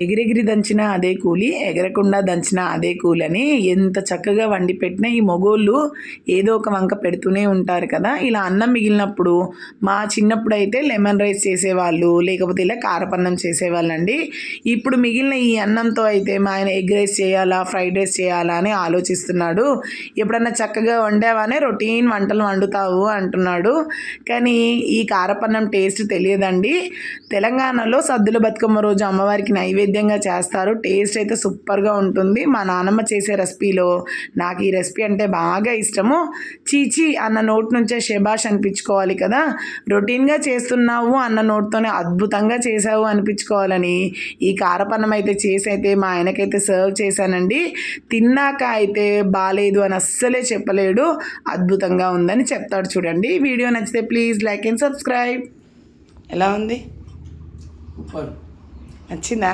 ఎగిరెగిరి దంచిన అదే కూలి ఎగరకుండా దంచిన అదే కూలి అని ఎంత చక్కగా వండి పెట్టినా ఈ మొగోళ్ళు ఏదో ఒక వంక పెడుతూనే ఉంటారు కదా. ఇలా అన్నం మిగిలినప్పుడు మా చిన్నప్పుడు అయితే లెమన్ రైస్ చేసేవాళ్ళు లేకపోతే ఇలా కారపన్నం చేసేవాళ్ళండి. ఇప్పుడు మిగిలిన ఈ అన్నంతో అయితే మా ఆయన ఎగ్ రైస్ చేయాలా ఫ్రైడ్ రైస్ చేయాలా అని ఆలోచిస్తున్నాడు. ఎప్పుడన్నా చక్కగా వండావానే రొటీన్ వంటలు వండుతావు అంటున్నాడు. కానీ ఈ కారపన్నం టేస్ట్ తెలియదండి. తెలంగాణలో సద్దుల బతుకమ్మ రోజు అమ్మవారికి నైవేద్యం నైవేద్యంగా చేస్తారు. టేస్ట్ అయితే సూపర్గా ఉంటుంది. మా నాన్నమ్మ చేసే రెసిపీలో నాకు ఈ రెసిపీ అంటే బాగా ఇష్టము. చీచి అన్న నోట్ నుంచే షెబాష్ అనిపించుకోవాలి కదా. రొటీన్గా చేస్తున్నావు అన్న నోట్తోనే అద్భుతంగా చేసావు అనిపించుకోవాలని ఈ కారపన్నం అయితే చేసి అయితే మా ఆయనకైతే సర్వ్ చేశానండి. తిన్నాక అయితే బాగాలేదు అని అస్సలే చెప్పలేడు. అద్భుతంగా ఉందని చెప్తాడు చూడండి. వీడియో నచ్చితే ప్లీజ్ లైక్ అండ్ సబ్స్క్రైబ్. ఎలా ఉంది? నచ్చిందా?